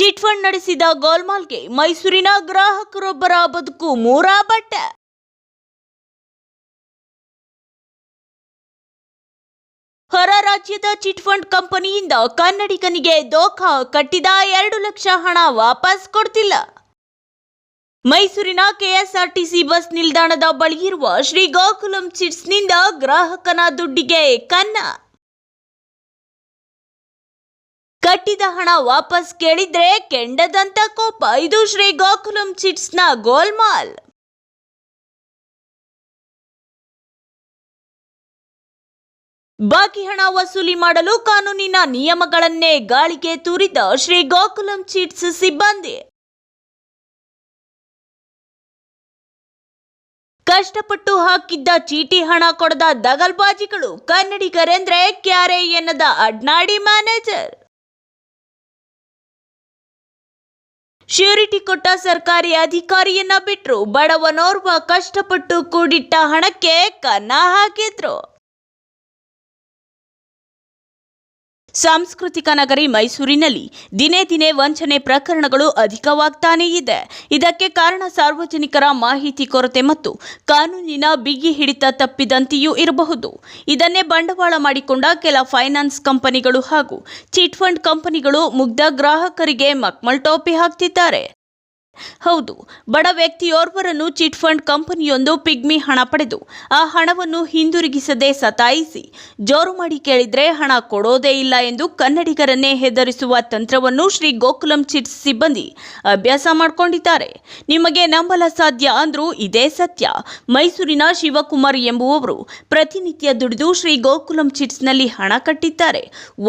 Chit fund ನಡೆಸಿದ ಗೋಲ್ಮಾಲ್ಗೆ ಮೈಸೂರಿನ ಗ್ರಾಹಕರೊಬ್ಬರ ಬದುಕು ಮೂರಾ ಬಟ್ಟೆ. ಹೊರ ರಾಜ್ಯದ ಚಿಟ್ ಫಂಡ್ ಕಂಪನಿಯಿಂದ ಕನ್ನಡಿಗನಿಗೆ ದೋಖ ಕಟ್ಟಿದ ಎರಡು ಲಕ್ಷ ಹಣ ವಾಪಸ್ ಕೊಡ್ತಿಲ್ಲ. ಮೈಸೂರಿನ ಕೆಎಸ್ಆರ್ಟಿಸಿ ಬಸ್ ನಿಲ್ದಾಣದ ಬಳಿ ಇರುವ ಶ್ರೀ ಗೋಕುಲಂ ಚಿಟ್ಸ್ನಿಂದ ಗ್ರಾಹಕನ ದುಡ್ಡಿಗೆ ಕನ್ನ. ಕಟ್ಟಿದ ಹಣ ವಾಪಸ್ ಕೇಳಿದ್ರೆ ಕೆಂಡದಂತ ಕೋಪ. ಇದು ಶ್ರೀ ಗೋಕುಲಂ ಚಿಟ್ಸ್ನ ಗೋಲ್ಮಾಲ್. ಬಾಕಿ ಹಣ ವಸೂಲಿ ಮಾಡಲು ಕಾನೂನಿನ ನಿಯಮಗಳನ್ನೇ ಗಾಳಿಗೆ ತೂರಿದ ಶ್ರೀ ಗೋಕುಲಂ ಚಿಟ್ಸ್ ಸಿಬ್ಬಂದಿ. ಕಷ್ಟಪಟ್ಟು ಹಾಕಿದ್ದ ಚೀಟಿ ಹಣ ಕೊಡದ ದಗಲ್ಬಾಜಿಗಳು ಕನ್ನಡಿಗರೆಂದ್ರೆ ಕ್ಯಾರೆ ಎನ್ನದ ಅಡ್ನಾಡಿ ಮ್ಯಾನೇಜರ್. ಶ್ಯೂರಿಟಿ ಕೊಟ್ಟ ಸರ್ಕಾರಿ ಅಧಿಕಾರಿಯನ್ನ ಬಿಟ್ರು ಬಡವನೋರ್ವ ಕಷ್ಟಪಟ್ಟು ಕೂಡಿಟ್ಟ ಹಣಕ್ಕೆ ಕನ್ನ ಹಾಕಿದ್ರು. ಸಾಂಸ್ಕೃತಿಕ ನಗರಿ ಮೈಸೂರಿನಲ್ಲಿ ದಿನೇ ದಿನೇ ವಂಚನೆ ಪ್ರಕರಣಗಳು ಅಧಿಕವಾಗ್ತಾನೇ ಇದೆ. ಇದಕ್ಕೆ ಕಾರಣ ಸಾರ್ವಜನಿಕರ ಮಾಹಿತಿ ಕೊರತೆ ಮತ್ತು ಕಾನೂನಿನ ಬಿಗಿ ಹಿಡಿತ ತಪ್ಪಿದಂತೆಯೂ ಇರಬಹುದು. ಇದನ್ನೇ ಬಂಡವಾಳ ಮಾಡಿಕೊಂಡ ಕೆಲ ಫೈನಾನ್ಸ್ ಕಂಪನಿಗಳು ಹಾಗೂ ಚಿಟ್ಫಂಡ್ ಕಂಪನಿಗಳು ಮುಗ್ಧ ಗ್ರಾಹಕರಿಗೆ ಮಕ್ಮಲ್ ಟೋಪಿ ಹಾಕ್ತಿದ್ದಾರೆ. ಹೌದು, ಬಡ ವ್ಯಕ್ತಿಯೋರ್ವರನ್ನು ಚಿಟ್ ಫಂಡ್ ಕಂಪನಿಯೊಂದು ಪಿಗ್ಮಿ ಹಣ ಪಡೆದು ಆ ಹಣವನ್ನು ಹಿಂದಿರುಗಿಸದೆ ಸತಾಯಿಸಿ, ಜೋರು ಮಾಡಿ ಕೇಳಿದ್ರೆ ಹಣ ಕೊಡೋದೇ ಇಲ್ಲ ಎಂದು ಕನ್ನಡಿಗರನ್ನೇ ಹೆದರಿಸುವ ತಂತ್ರವನ್ನು ಶ್ರೀ ಗೋಕುಲಂ ಚಿಟ್ಸ್ ಸಿಬ್ಬಂದಿ ಅಭ್ಯಾಸ ಮಾಡಿಕೊಂಡಿದ್ದಾರೆ. ನಿಮಗೆ ನಂಬಲ ಸಾಧ್ಯ ಅಂದ್ರೂ ಇದೇ ಸತ್ಯ. ಮೈಸೂರಿನ ಶಿವಕುಮಾರ್ ಎಂಬುವವರು ಪ್ರತಿನಿತ್ಯ ದುಡಿದು ಶ್ರೀ ಗೋಕುಲಂ ಚಿಟ್ಸ್ನಲ್ಲಿ ಹಣ ಕಟ್ಟಿದ್ದಾರೆ.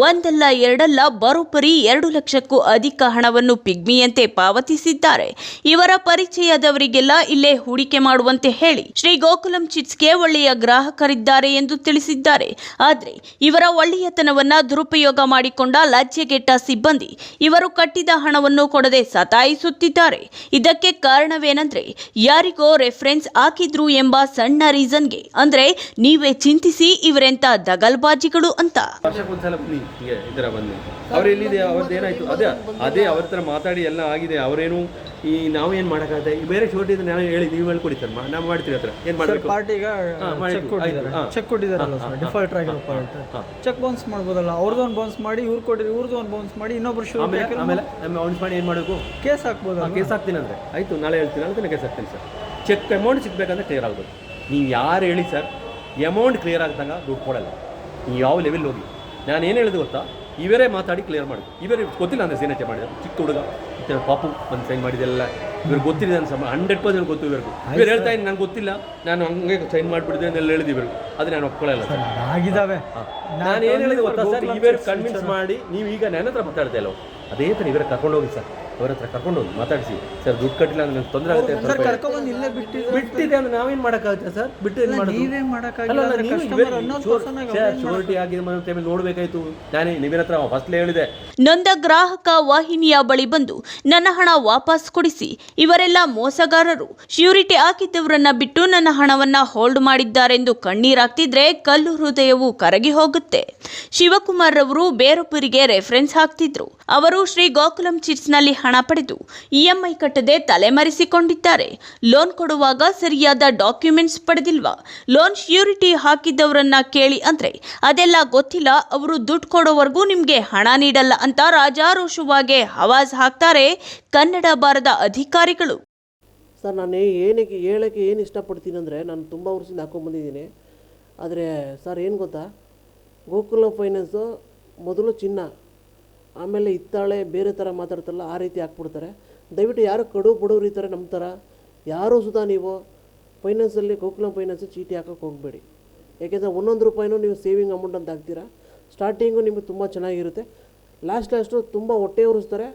ಒಂದಲ್ಲ ಎರಡಲ್ಲ ಬರೋಬ್ಬರಿ ಎರಡು ಲಕ್ಷಕ್ಕೂ ಅಧಿಕ ಹಣವನ್ನು ಪಿಗ್ಮಿಯಂತೆ ಪಾವತಿಸಿದ್ದಾರೆ. ಇವರ ಪರಿಚಯದವರಿಗೆಲ್ಲ ಇಲ್ಲೇ ಹೂಡಿಕೆ ಮಾಡುವಂತೆ ಹೇಳಿ ಶ್ರೀ ಗೋಕುಲಂ ಚಿಟ್ಸ್ಗೆ ಒಳ್ಳೆಯ ಗ್ರಾಹಕರಿದ್ದಾರೆ ಎಂದು ತಿಳಿಸಿದ್ದಾರೆ. ಆದರೆ ಇವರ ಒಳ್ಳೆಯತನವನ್ನ ದುರುಪಯೋಗ ಮಾಡಿಕೊಂಡ ಲಜ್ಜೆಗೆಟ್ಟ ಸಿಬ್ಬಂದಿ ಇವರು ಕಟ್ಟಿದ ಹಣವನ್ನು ಕೊಡದೆ ಸತಾಯಿಸುತ್ತಿದ್ದಾರೆ. ಇದಕ್ಕೆ ಕಾರಣವೇನೆಂದ್ರೆ ಯಾರಿಗೋ ರೆಫರೆನ್ಸ್ ಹಾಕಿದ್ರು ಎಂಬ ಸಣ್ಣ ರೀಸನ್ಗೆ. ಅಂದ್ರೆ ನೀವೇ ಚಿಂತಿಸಿ ಇವರೆಂತ ದಗಲ್ಬಾಜಿಗಳು ಅಂತ. ಅದೇ ಅವ್ರ ಹತ್ರ ಮಾತಾಡಿ ಎಲ್ಲ ಆಗಿದೆ. ಅವರೇನು ಈ ನಾವು ಏನು ಮಾಡೋಕ್ಕಾಗತ್ತೆ? ಈ ಬೇರೆ ಶೋಟಿ ನಾನು ಹೇಳಿ ನೀವು ಹೇಳ್ಕೊಡಿ ಸರ್ ನಾವು ಮಾಡ್ತೀವಿ ಹತ್ರ. ಏನು ಮಾಡಬೇಕು? ಪಾರ್ಟಿಗೆ ಚೆಕ್ ಕೊಟ್ಟಿದ್ದಾರೆ. ಚೆಕ್ ಕೊಟ್ಟಿದ್ದಾರಲ್ಲ ಸರ್ ಹಾ, ಆಗಿರೋ ಪಾರ್ಟಿ ಚೆಕ್ ಬೌನ್ಸ್ ಮಾಡ್ಬೋದಲ್ಲ ಅವ್ರದ್ದು ಒಂದು ಬೌನ್ಸ್ ಮಾಡಿ ಇವ್ರು ಕೊಟ್ಟಿರಿ ಇವ್ರದ್ದು ಒಂದು ಬೌನ್ಸ್ ಮಾಡಿ ಇನ್ನೊಬ್ರು ಶೂ ಆಮೇಲೆ ಆಮೇಲೆ ಅವ್ನು ಮಾಡಿ ಏನು ಮಾಡಬೇಕು? ಕೇಸ್ ಹಾಕ್ಬೋದು ಕೇಸ್ ಹಾಕ್ತೀನಿ ಅಂದರೆ. ಆಯಿತು ನಾಳೆ ಹೇಳ್ತೀನಿ ಅಂತ ಕೇಸ್ ಹಾಕ್ತೀನಿ ಸರ್. ಚೆಕ್ ಅಮೌಂಟ್ ಸಿಗ್ಬೇಕಂದ್ರೆ ಕ್ಲಿಯರ್ ಆಗ್ಬೋದು. ನೀವು ಯಾರು ಹೇಳಿ ಸರ್ ಅಮೌಂಟ್ ಕ್ಲಿಯರ್ ಆಗ್ದಂಗ ದುಡ್ಡು ಕೊಡಲ್ಲ. ನೀವು ಯಾವ ಲೆವೆಲ್ ಹೋಗಿ. ನಾನು ಏನು ಹೇಳಿದೆ ಗೊತ್ತಾ? ಇವರೇ ಮಾತಾಡಿ ಕ್ಲಿಯರ್ ಮಾಡಿ ಇವರೇ ಗೊತ್ತಿಲ್ಲ ಅಂದರೆ ಸಿಗ್ನೇಚರ್ ಮಾಡಿದ್ರು ಚಿಕ್ಕ ಹುಡುಗ. ಥರ ಪಾಪು ಒಂದು ಸೈನ್ ಮಾಡಿದೆಲ್ಲ. ಇವ್ರಿಗೆ ಗೊತ್ತಿದೆ ನನ್ನ ಸಮ ಹಂಡ್ರೆಡ್ ಪರ್ಸೆಂಟ್ ಗೊತ್ತು ಇವ್ರಿಗೆ. ಇವ್ರು ಹೇಳ್ತಾ ಇದ್ದೀನಿ ನನಗೆ ಗೊತ್ತಿಲ್ಲ. ನಾನು ಹಂಗೆ ಸೈನ್ ಮಾಡಿಬಿಡಿದೆ ಅಂತ ಹೇಳಿದ್ದೀವಿ ಇವ್ರಿಗೆ. ಆದರೆ ನಾನು ಒಪ್ಕೊಳ್ಳಲ್ಲ ಸರ್ ಆಗಿದ್ದಾವೆ. ನಾನು ಏನು ಹೇಳಿದೆ ಗೊತ್ತಾ? ಸರ್ ಇವರು ಕನ್ವಿನ್ಸ್ ಮಾಡಿ ನೀವು ಈಗ ನನ್ನ ಹತ್ರ ಮಾತಾಡ್ತಾ ಇಲ್ಲ ಅದೇ ಥರ ಇವರ ಕರ್ಕೊಂಡು ಹೋಗಿ ಸರ್. ಅವ್ರ ಹತ್ರ ಕರ್ಕೊಂಡು ಹೋಗಿ ಮಾತಾಡಿಸಿ ಸರ್ ದುಡ್ಡು ಕಟ್ಟಿಲ್ಲ ಅಂದ್ರೆ ನಂಗೆ ತೊಂದರೆ ಆಗುತ್ತೆ ಸರ್ ಕರ್ಕೊಂಡ್ಬಂದು ಇಲ್ಲೇ ಬಿಟ್ಟಿದ್ದು ಬಿಟ್ಟಿದೆ ಅಂದ್ರೆ ನಾವೇನು ಮಾಡೋಕ್ಕಾಗುತ್ತೆ ಸರ್? ಬಿಟ್ಟು ಏನು ಮಾಡೋದು? ಶೋರಿಟಿ ಆಗಿದೆ ಟೈಮಲ್ಲಿ ನೋಡಬೇಕಾಯ್ತು. ನಾನೇ ನಿಮ್ಮ ಹತ್ರ ಫಸ್ಟ್ಲೇ ಹೇಳಿದೆ. ನೊಂದ ಗ್ರಾಹಕ ವಾಹಿನಿಯ ಬಳಿ ಬಂದು ನನ್ನ ಹಣ ವಾಪಸ್ ಕೊಡಿಸಿ ಇವರೆಲ್ಲ ಮೋಸಗಾರರು. ಶ್ಯೂರಿಟಿ ಹಾಕಿದ್ದವರನ್ನ ಬಿಟ್ಟು ನನ್ನ ಹಣವನ್ನ ಹೋಲ್ಡ್ ಮಾಡಿದ್ದಾರೆಂದು ಕಣ್ಣೀರಾಗ್ತಿದ್ರೆ ಕಲ್ಲು ಹೃದಯವು ಕರಗಿ ಹೋಗುತ್ತೆ. ಶಿವಕುಮಾರ್ ರವರು ಬೇರೊಬ್ಬರಿಗೆ ರೆಫರೆನ್ಸ್ ಹಾಕ್ತಿದ್ರು. ಅವರು ಶ್ರೀ ಗೋಕುಲಂ ಚಿಟ್ಸ್ನಲ್ಲಿ ಹಣ ಪಡೆದು ಇಎಂಐ ಕಟ್ಟದೆ ತಲೆಮರೆಸಿಕೊಂಡಿದ್ದಾರೆ. ಲೋನ್ ಕೊಡುವಾಗ ಸರಿಯಾದ ಡಾಕ್ಯುಮೆಂಟ್ಸ್ ಪಡೆದಿಲ್ವಾ? ಲೋನ್ ಶ್ಯೂರಿಟಿ ಹಾಕಿದ್ದವರನ್ನ ಕೇಳಿ ಅಂದ್ರೆ ಅದೆಲ್ಲ ಗೊತ್ತಿಲ್ಲ, ಅವರು ದುಡ್ಡು ಕೊಡೋವರೆಗೂ ನಿಮ್ಗೆ ಹಣ ನೀಡಲ್ಲ ಅಂತ ರಾಜಾರೋಷವಾಗಿ ಹವಾಜ್ ಹಾಕ್ತಾರೆ ಕನ್ನಡ ಬಾರದ ಅಧಿಕಾರಿಗಳು. ಸರ್, ನಾನು ಏನಕ್ಕೆ, ಹೇಳೋಕ್ಕೆ ಏನು ಇಷ್ಟಪಡ್ತೀನಿ ಅಂದರೆ ನಾನು ತುಂಬ ವರ್ಷದಿಂದ ಹಾಕ್ಕೊಂಬಂದಿದ್ದೀನಿ ಆದರೆ ಸರ್, ಏನು ಗೊತ್ತಾ? ಗೋಕುಲ ಫೈನಾನ್ಸು ಮೊದಲು ಚಿನ್ನ. ಆಮೇಲೆ ಇತ್ತಾಳೆ ಬೇರೆ ಥರ ಮಾತಾಡ್ತಾರಲ್ಲ, ಆ ರೀತಿ ಹಾಕ್ಬಿಡ್ತಾರೆ. ದಯವಿಟ್ಟು ಯಾರು ಕಡು ಬಡವ್ರು ಈ ಥರ ನಮ್ಮ ಥರ, ಯಾರೂ ಸುತ ನೀವು ಫೈನಾನ್ಸಲ್ಲಿ ಗೋಕುಲಂ ಫೈನಾನ್ಸ್ ಚೀಟಿ ಹಾಕೋಕ್ಕೆ ಹೋಗಬೇಡಿ. ಯಾಕೆಂದರೆ ಒಂದೊಂದು ರೂಪಾಯಿನೂ ನೀವು ಸೇವಿಂಗ್ ಅಮೌಂಟ್ ಅಂತ ಹಾಕ್ತೀರಾ. ಸ್ಟಾರ್ಟಿಂಗು ನಿಮಗೆ ತುಂಬ ಚೆನ್ನಾಗಿರುತ್ತೆ. ಲಾಸ್ಟ್ ಲಾಸ್ಟು ತುಂಬ ಹೊಟ್ಟೆ ಉರಿಸ್ತಾರೆ.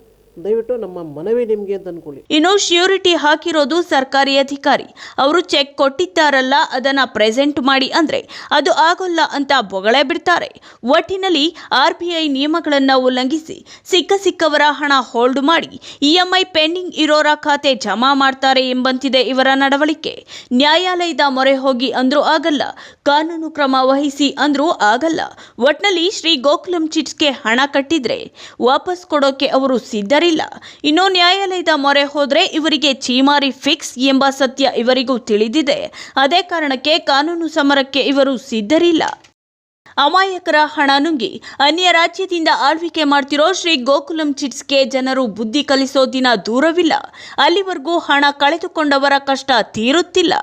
ದಯವಿಟ್ಟು ನಮ್ಮ ಮನವಿ ನಿಮಗೆ ಅಂತ ಅನ್ಕೊಳ್ಳಿ. ಇನ್ನು ಶ್ಯೂರಿಟಿ ಹಾಕಿರೋದು ಸರ್ಕಾರಿ ಅಧಿಕಾರಿ. ಅವರು ಚೆಕ್ ಕೊಟ್ಟಿದ್ದಾರಲ್ಲ, ಅದನ್ನ ಪ್ರೆಸೆಂಟ್ ಮಾಡಿ ಅಂದ್ರೆ ಅದು ಆಗೋಲ್ಲ ಅಂತ ಬೊಗಳೆ ಬಿಡ್ತಾರೆ. ಒಟ್ಟಿನಲ್ಲಿ ಆರ್ ಬಿ ಐ ನಿಯಮಗಳನ್ನ ಉಲ್ಲಂಘಿಸಿ ಸಿಕ್ಕ ಸಿಕ್ಕವರ ಹಣ ಹೋಲ್ಡ್ ಮಾಡಿ ಇಎಂಐ ಪೆಂಡಿಂಗ್ ಇರೋರ ಖಾತೆ ಜಮಾ ಮಾಡ್ತಾರೆ ಎಂಬಂತಿದೆ ಇವರ ನಡವಳಿಕೆ. ನ್ಯಾಯಾಲಯದ ಮೊರೆ ಹೋಗಿ ಅಂದ್ರೂ ಆಗಲ್ಲ, ಕಾನೂನು ಕ್ರಮ ವಹಿಸಿ ಅಂದ್ರೂ ಆಗಲ್ಲ. ಒಟ್ನಲ್ಲಿ ಶ್ರೀ ಗೋಕುಲಂ ಚಿಟ್ಸ್ಗೆ ಹಣ ಕಟ್ಟಿದ್ರೆ ವಾಪಸ್ ಕೊಡೋಕೆ ಅವರು ಸಿದ್ಧರಿದ್ದಾರೆ ತಯಾರಿಲ್ಲ ಇನ್ನು ನ್ಯಾಯಾಲಯದ ಮೊರೆ ಹೋದರೆ ಇವರಿಗೆ ಚೀಮಾರಿ ಫಿಕ್ಸ್ ಎಂಬ ಸತ್ಯ ಇವರಿಗೂ ತಿಳಿದಿದೆ. ಅದೇ ಕಾರಣಕ್ಕೆ ಕಾನೂನು ಸಮರಕ್ಕೆ ಇವರು ಸಿದ್ಧರಿಲ್ಲ. ಅಮಾಯಕರ ಹಣ ನುಂಗಿ ಅನ್ಯ ರಾಜ್ಯದಿಂದ ಆಳ್ವಿಕೆ ಮಾಡ್ತಿರೋ ಶ್ರೀ ಗೋಕುಲಂ ಚಿಟ್ಸ್ಗೆ ಜನರು ಬುದ್ಧಿ ಕಲಿಸೋ ದಿನ ದೂರವಿಲ್ಲ. ಅಲ್ಲಿವರೆಗೂ ಹಣ ಕಳೆದುಕೊಂಡವರ ಕಷ್ಟ ತೀರುತ್ತಿಲ್ಲ.